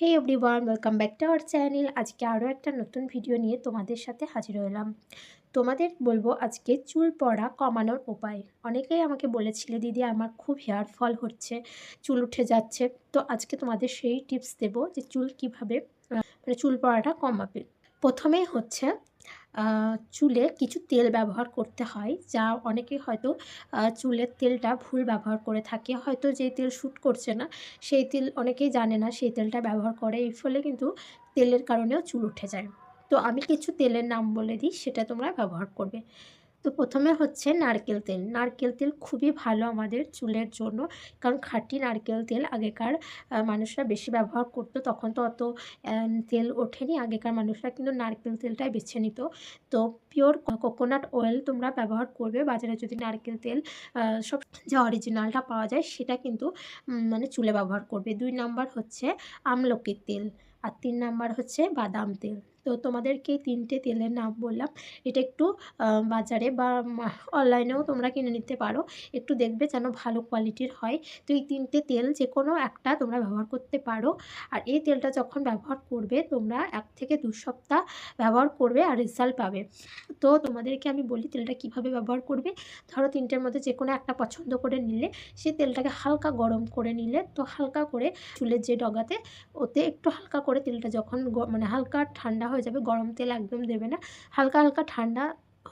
Hey everyone welcome back to our channel আজকে আরও একটা নতুন ভিডিও নিয়ে তোমাদের সাথে হাজির হলাম। তোমাদের বলব আজকে চুল পড়া কমানোর উপায়। অনেকেই আমাকে বলেছিলে, দিদি, আমার খুব হেয়ার ফল হচ্ছে, চুল উঠে যাচ্ছে। তো আজকে তোমাদের সেই টিপস দেব যে চুল কীভাবে মানে চুল পড়াটা কমাবে। প্রথমেই হচ্ছে চুলে কিছু তেল ব্যবহার করতে হয়, যা অনেকে হয়তো চুলের তেলটা ভুল ব্যবহার করে থাকে। হয়তো যে তেল শ্যুট করছে না, সেই তেল অনেকেই জানে না সেই তেলটা ব্যবহার করে, এর ফলে কিন্তু তেলের কারণেও চুল উঠে যায়। তো আমি কিছু তেলের নাম বলে দিই, সেটা তোমরা ব্যবহার করবে। তো প্রথমে হচ্ছে নারকেল তেল। নারকেল তেল খুবই ভালো আমাদের চুলের জন্য। কারণ খাঁটি নারকেল তেল আগেকার মানুষরা বেশি ব্যবহার করতো। তখন তো অত তেল ওঠেনি। আগেকার মানুষরা কিন্তু নারকেল তেলটাই বেছে নিত। তো পিওর কোকোনাট অয়েল তোমরা ব্যবহার করবে। বাজারে যদি নারকেল তেল সব যে অরিজিনালটা পাওয়া যায়, সেটা কিন্তু মানে চুলে ব্যবহার করবে। দুই নাম্বার হচ্ছে আমলকির তেল। আর তিন নাম্বার হচ্ছে বাদাম তেল। তো তোমাদেরকে তিনটে তেলের নাম বললাম। এটা একটু বাজারে বা অনলাইনেও তোমরা কিনে নিতে পারো। একটু দেখবে যেন ভালো কোয়ালিটির হয়। তো এই তিনটে তেল যে কোনো একটা তোমরা ব্যবহার করতে পারো। আর এই তেলটা যখন ব্যবহার করবে, তোমরা এক থেকে দু সপ্তাহ ব্যবহার করবে আর রেজাল্ট পাবে। তো তোমাদেরকে আমি বলি তেলটা কীভাবে ব্যবহার করবে। ধরো তিনটের মধ্যে যে কোনো একটা পছন্দ করে নিলে, সেই তেলটাকে হালকা গরম করে নিলে, তো হালকা করে চুলের যে ডগাতে, ওতে একটু হালকা করে তেলটা যখন মানে হালকা ঠান্ডা যাবে, গরম তেল একদম দেবে না, হালকা হালকা ঠান্ডা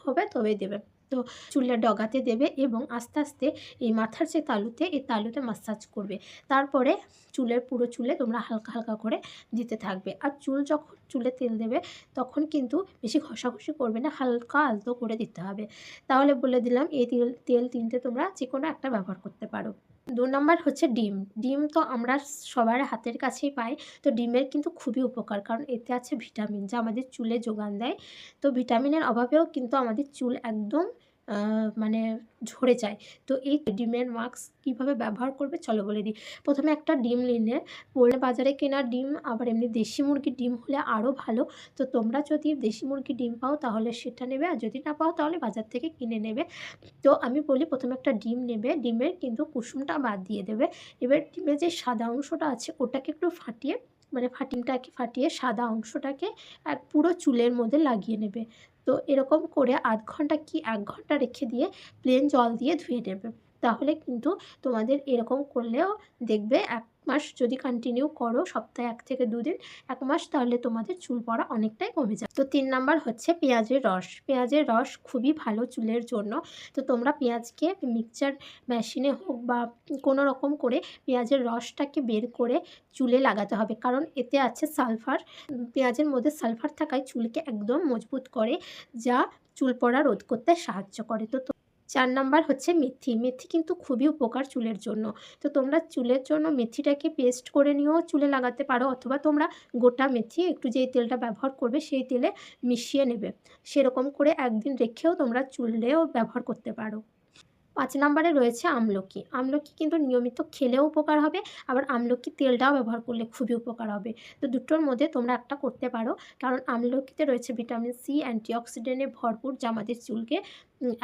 হবে তবেই দেবে। তো চুলের ডগাতে দেবে এবং আস্তে আস্তে এই মাথার যে তালুতে, এই তালুতে মাসাজ করবে। তারপরে চুলের পুরো চুলে তোমরা হালকা হালকা করে দিতে থাকবে। আর চুল যখন চুলে তেল দেবে, তখন কিন্তু বেশি ঘষাঘষি করবে না, হালকা আলতো করে দিতে হবে। তাহলে বলে দিলাম, এই তেল তেল তিনটে তোমরা যে কোনো একটা ব্যবহার করতে পারো। দু নম্বর হচ্ছে ডিম। ডিম তো আমরা সবার হাতের কাছেই পাই, তো ডিমের কিন্তু খুবই উপকার, কারণ এতে আছে ভিটামিন, যা আমাদের চুলে যোগান দেয়। তো ভিটামিনের অভাবেও কিন্তু আমাদের চুল একদম মানে ঝরে যায়। তো এই ডিমের মাস্ক কীভাবে ব্যবহার করবে? চলো বলে দিই। প্রথমে একটা ডিম নিলে বললে বাজারে কেনা ডিম, আবার এমনি দেশি মুরগির ডিম হলে আরও ভালো। তো তোমরা যদি দেশি মুরগির ডিম পাও, তাহলে সেটা নেবে। আর যদি না পাও, তাহলে বাজার থেকে কিনে নেবে। তো আমি বলি, প্রথমে একটা ডিম নেবে। ডিমের কিন্তু কুসুমটা বাদ দিয়ে দেবে। এবার ডিমের যে সাদা অংশটা আছে, ওটাকে একটু ফাটিয়ে মানে ফাটিংটাকে ফাটিয়ে সাদা অংশটাকে এক পুরো চুলের মধ্যে লাগিয়ে নেবে। তো এরকম করে আধ ঘণ্টা কি এক ঘণ্টা রেখে দিয়ে প্লেন জল দিয়ে ধুয়ে নেবে। তাহলে কিন্তু তোমাদের এরকম করলেও দেখবে এক মাস যদি কন্টিনিউ করো সপ্তাহে এক থেকে দুদিন এক মাস তাহলে তোমাদের চুল পড়া অনেকটাই কমে যায় তো তিন নাম্বার হচ্ছে পেঁয়াজের রস। পেঁয়াজের রস খুবই ভালো চুলের জন্য। তো তোমরা পেঁয়াজকে মিক্সচার মেশিনে হোক বা কোনো রকম করে পেঁয়াজের রসটাকে বের করে চুলে লাগাতে হবে। কারণ এতে আছে সালফার। পেঁয়াজের মধ্যে সালফার থাকায় চুলকে একদম মজবুত করে, যা চুল পড়া রোধ করতে সাহায্য করে। তো চার নাম্বার হচ্ছে মেথি। মেথি কিন্তু খুবই উপকার চুলের জন্য। তো তোমরা চুলের জন্য মেথিটাকে পেস্ট করে নিয়েও চুলে লাগাতে পারো, অথবা তোমরা গোটা মেথি, একটু যেই তেলটা ব্যবহার করবে সেই তেলে মিশিয়ে নেবে। সেরকম করে একদিন রেখেও তোমরা চুলেও ব্যবহার করতে পারো। পাঁচ নাম্বারে রয়েছে আমলকি। আমলকি কিন্তু নিয়মিত খেলেও উপকার হবে, আবার আমলকি তেলটাও ব্যবহার করলে খুবই উপকার হবে। তো দুটোর মধ্যে তোমরা একটা করতে পারো, কারণ আমলকিতে রয়েছে ভিটামিন সি, অ্যান্টিঅক্সিডেন্টে ভরপুর যা আমাদের চুলকে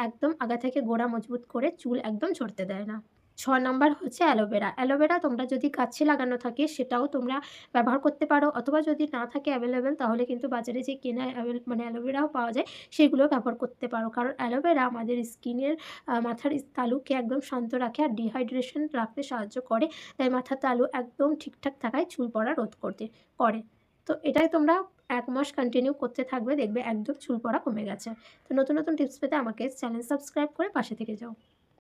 একদম আগা থেকে গোড়া মজবুত করে চুল একদম ঝরতে দেয় না। ছ নাম্বার হচ্ছে অ্যালোভেরা। অ্যালোভেরা তোমরা যদি গাছে লাগানো থাকে সেটাও তোমরা ব্যবহার করতে পারো। অথবা যদি না থাকে অ্যাভেলেবেল তাহলে কিন্তু বাজারে যে কেনা মানে অ্যালোভেরাও পাওয়া যায়, সেগুলো ব্যবহার করতে পারো। কারণ অ্যালোভেরা আমাদের স্কিনের মাথার তালুকে একদম শান্ত রাখে আর ডিহাইড্রেশন রাখতে সাহায্য করে। তাই মাথার তালু একদম ঠিকঠাক থাকায় চুল পড়া রোধ করতে করে। তো এটাই তোমরা এক মাস কন্টিনিউ করতে থাকবে, দেখবে একদম চুল পড়া কমে গেছে। তো নতুন নতুন টিপস পেতে আমাকে চ্যানেল সাবস্ক্রাইব করে পাশে থেকে যাও।